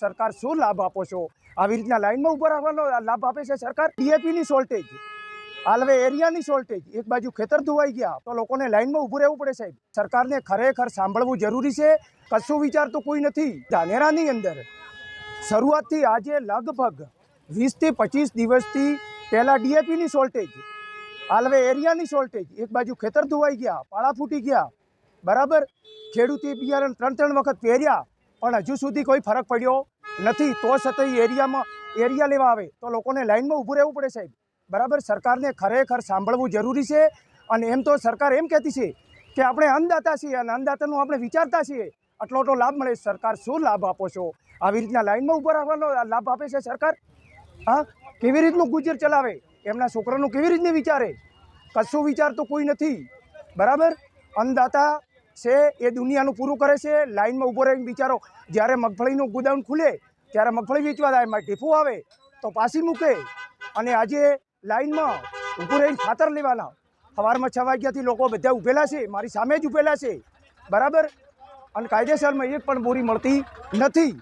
સરકાર શું લાભ આપો છો? આવી રીતના લાઈનમાં ઊભા રાખવાનો લાભ આપે છે સરકાર? ડીએપીની શોર્ટેજ હાલવે એરિયાની શોર્ટેજ એક બાજુ ખેતર ધોવાઈ ગયા, તો લોકોને લાઈનમાં ઊભું રહેવું પડે સાહેબ. સરકારને ખરેખર સાંભળવું જરૂરી છે. કશું વિચાર તો કોઈ નથી. ધાનેરાની અંદર શરૂઆતથી આજે લગભગ વીસથી પચીસ દિવસથી પહેલાં ડીએપીની શોર્ટેજ હાલવે એરિયાની શોર્ટેજ એક બાજુ ખેતર ધોવાઈ ગયા, પાળા ફૂટી ગયા. બરાબર? ખેડૂતે બિયારણ ત્રણ ત્રણ વખત પહેર્યા. પણ હજુ સુધી કોઈ ફરક પડ્યો નથી. તો છતાંય એરિયામાં, એરિયા લેવા આવે. તો લોકોને લાઇનમાં ઊભું રહેવું પડે સાહેબ. બરાબર? સરકારને ખરેખર સાંભળવું જરૂરી છે. અને એમ તો સરકાર એમ કહેતી છે કે આપણે અન્નદાતા છીએ અને અન્નદાતાનું આપણે વિચારતા છીએ. આટલો આટલો લાભ મળે. સરકાર શું લાભ આપો છો? આવી રીતના લાઇનમાં ઊભા રાખવાનો લાભ આપે છે સરકાર? હા? કેવી રીતનું ગુજર ચલાવે? એમના છોકરાનું કેવી રીતને વિચારે? કશું વિચાર તો કોઈ નથી. બરાબર? અન્નદાતા છે, એ દુનિયાનું પૂરું કરે છે લાઇનમાં ઊભો રહીને બિચારો જ્યારે મગફળીનું ગોદાઉન ખુલે, ત્યારે મગફળી વેચવા જાય, એમાં ટેફું આવે, તો પાસી મૂકે અને આજે લાઇનમાં ઊભું રહીને ખાતર લેવાના. સવારમાં છ વાગ્યાથી લોકો બધા ઊભેલા છે, મારી સામે જ ઊભેલા છે. બરાબર? અને કાયદેસરમાં એક પણ બોરી મળતી નથી.